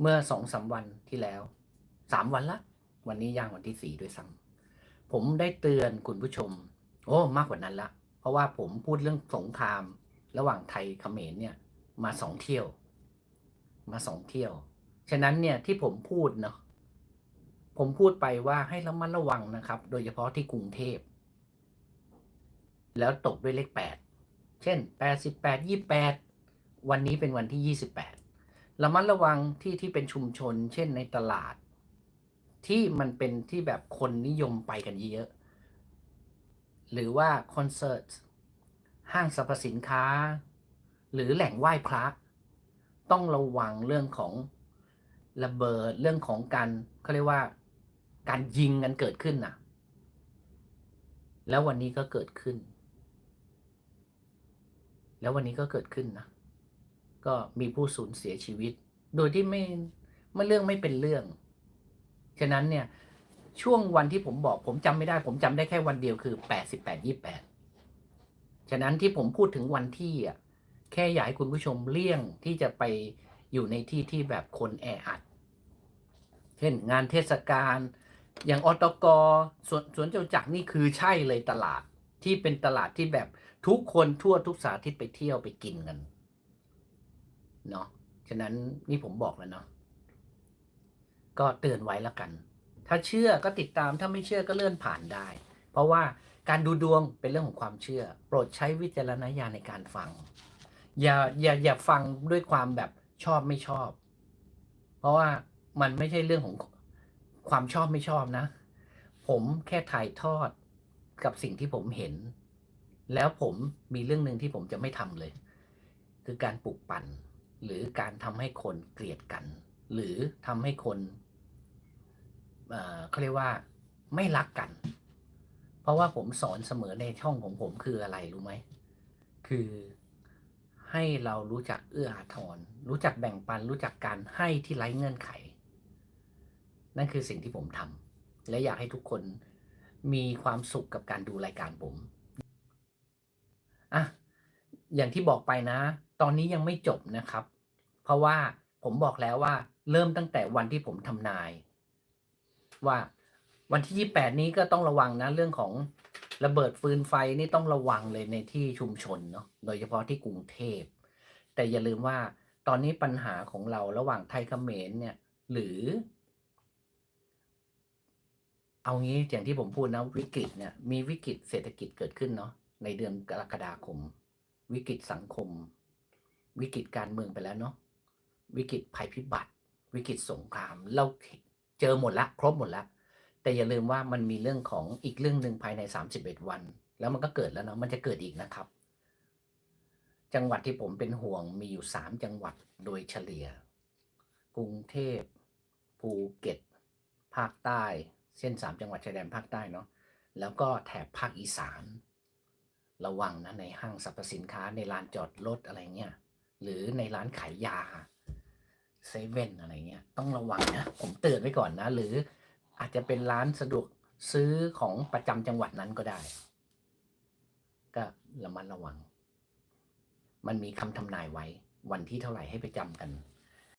เมื่อสองสามวันที่แล้วสามวันละ วันนี้ย่างวันที่สี่ด้วยซ้ำผมได้เตือนคุณผู้ชม โอ้มากกว่านั้นละ เพราะว่าผมพูดเรื่องสงคราม ระหว่างไทยเขมรเนี่ย มาสองเที่ยว มาสองเที่ยว ฉะนั้นเนี่ยที่ผมพูดเนาะผมพูดไปว่าให้ระมัดระวังนะครับ โดยเฉพาะที่กรุงเทพ แล้วตกด้วยเลขแปดเช่นแปดสิบแปดยี่แปดวันนี้เป็นวันที่ยี่สิบแปด ระมัดระวังที่ที่เป็นชุมชน เช่นในตลาด ที่มันเป็นที่แบบคนนิยมไปกันเยอะ หรือว่าคอนเสิร์ตห้างสรรพสินค้า หรือแหล่งไหว้พระ ต้องระวังเรื่องของระเบิดเรื่องของการเขาเรียกว่าการยิงกันเกิดขึ้นนะแล้ววันนี้ก็เกิดขึ้น แล้ววันนี้ก็เกิดขึ้นนะ ก็มีผู้สูญเสียชีวิต โดยที่ไม่ไม่เรื่องไม่เป็นเรื่อง ฉะนั้นเนี่ยช่วงวันที่ผมบอกผมจำไม่ได้ ผมจำได้แค่วันเดียวคือแปดสิบแปดยี่แปดฉะนั้นที่ผมพูดถึงวันที่อะแค่อยากให้คุณผู้ชมเลี่ยงที่จะไปอยู่ในที่ที่แบบคนแออัด เช่นงานเทศกาลอย่างอตกสวนสวนเจ้าจักรนี่คือใช่เลยตลาดที่เป็นตลาดที่แบบทุกคนทั่วทุกสาทิตไปเที่ยวไปกินกัน เนาะฉะนั้นนี่ผมบอกแล้วเนาะก็เตือนไว้แล้วกัน ถ้าเชื่อก็ติดตามถ้าไม่เชื่อก็เลื่อนผ่านได้ เพราะว่าการดูดวงเป็นเรื่องของความเชื่อ โปรดใช้วิจารณญาณในการฟัง อย่าอย่าอย่าฟังด้วยความแบบชอบไม่ชอบ เพราะว่ามันไม่ใช่เรื่องของความชอบไม่ชอบนะ ผมแค่ถ่ายทอดกับสิ่งที่ผมเห็น แล้วผมมีเรื่องหนึ่งที่ผมจะไม่ทำเลย คือการปลุกปั่น หรือการทำให้คนเกลียดกัน หรือทำให้คนเขาเรียกว่าไม่รักกัน เพราะว่าผมสอนเสมอในช่องของผมคืออะไรรู้ไหม คือให้เรารู้จักเอื้ออาทร รู้จักแบ่งปัน รู้จักการให้ที่ไร้เงื่อนไข นั่นคือสิ่งที่ผมทำและอยากให้ทุกคนมีความสุขกับการดูรายการผมอะอย่างที่บอกไปนะ ตอนนี้ยังไม่จบนะครับ เพราะว่าผมบอกแล้วว่า เริ่มตั้งแต่วันที่ผมทำนาย ว่าวันที่ 28 นี้ก็ต้องระวังนะเรื่องของระเบิดฟืนไฟนี่ต้องระวังเลยในที่ชุมชนเนาะโดยเฉพาะที่กรุงเทพ แต่อย่าลืมว่าตอนนี้ปัญหาของเราระหว่างไทยเขมรเนี่ย หรือ เอางี้อย่างที่ผมพูดนะวิกฤตเนี่ย มีวิกฤตเศรษฐกิจเกิดขึ้นเนาะในเดือนกรกฎาคม วิกฤตสังคม วิกฤตการเมืองไปแล้วเนาะวิกฤตภัยพิบัติ วิกฤตสงคราม เราเจอหมดละ ครบหมดละ แต่อย่าลืมว่ามันมีเรื่องของอีกเรื่องหนึ่งภายใน 31 วัน แล้วมันก็เกิดแล้วเนาะมันจะเกิดอีกนะครับ จังหวัดที่ผมเป็นห่วงมีอยู่ 3 จังหวัดโดยเฉลี่ย กรุงเทพภูเก็ต ภาคใต้ เส้นสามจังหวัดชายแดนภาคใต้เนาะแล้วก็แถบภาคอีสาน ระวังนะในห้างสรรพสินค้าในลานจอดรถอะไรเงี้ย หรือในร้านขายยาเซเว่นอะไรเงี้ยต้องระวังนะผมเตือนไว้ก่อนนะ หรืออาจจะเป็นร้านสะดวกซื้อของประจำจังหวัดนั้นก็ได้ ก็ระมัดระวัง มันมีคำทำนายไว้ วันที่เท่าไหร่ให้ไปจำกัน